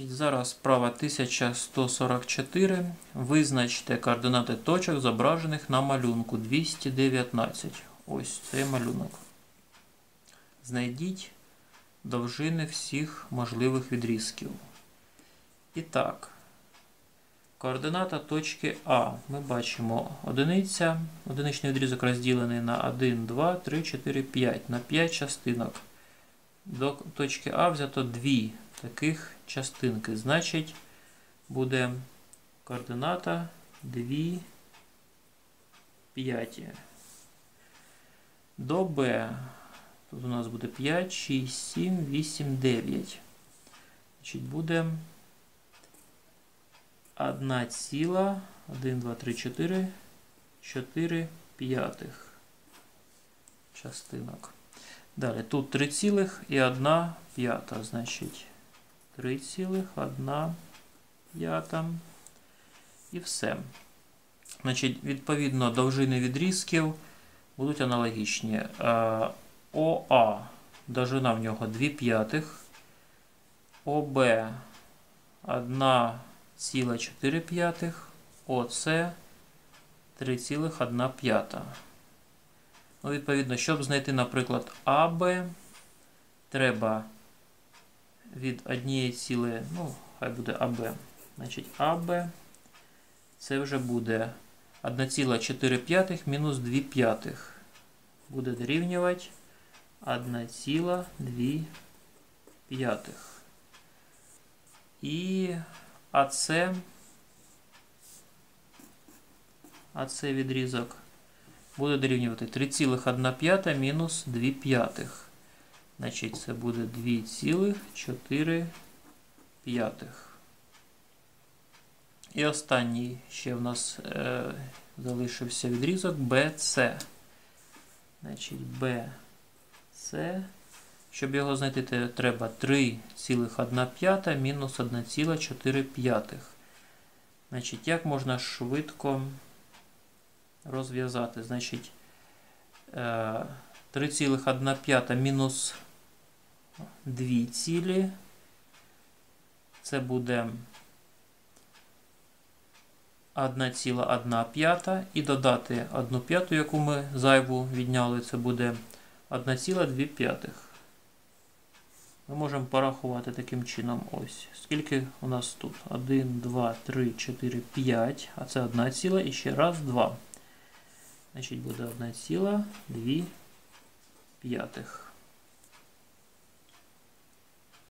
Зараз справа 1144. Визначте координати точок, зображених на малюнку 219. Ось цей малюнок. Знайдіть довжини всіх можливих відрізків. І так, координата точки А. Ми бачимо одиниця. Одиничний відрізок розділений на 1, 2, 3, 4, 5. На 5 частинок. До точки А взято 2 таких частинки. Значить, буде координата 2 п'яті. До Б. Тут у нас буде 5, 6, 7, 8, 9. Значить, буде 1 ціла, 1, 2, 3, 4, 4 п'ятих частинок. Далі тут 3 цілих і 1 п'ята, значить 3 цілих, 1 п'ята і все. Значить, відповідно, довжини відрізків будуть аналогічні. ОА, довжина в нього 2 п'ятих, ОБ 1,4 п'ятих, ОС 3,1 п'ята. Ну, відповідно, щоб знайти, наприклад, АБ, треба від однієї цілої, ну, хай буде АБ. Значить, АБ це вже буде 1,4 мінус 2 п'ятих. Буде дорівнювати 1,2 п'ятих. І АЦ, АЦ відрізок буде дорівнювати 3,1 мінус 2 п'ятих. Значить, це буде 2,4 п'ятих. І останній ще в нас е, залишився відрізок BC. Значить, BC. Щоб його знайти, треба 3,1 мінус 1,4 п'ятих. Значить, як можна швидко розв'язати? Значить, 3,1 п'ята мінус 2 цілі. Це буде 1,1 п'ята. І додати 1 п'яту, яку ми зайву відняли, це буде 1,2 п'ятих. Ми можемо порахувати таким чином. Ось. Скільки у нас тут? 1, 2, 3, 4, 5. А це 1 ціла і ще раз 2. Значить, буде 1,2 п'ятих.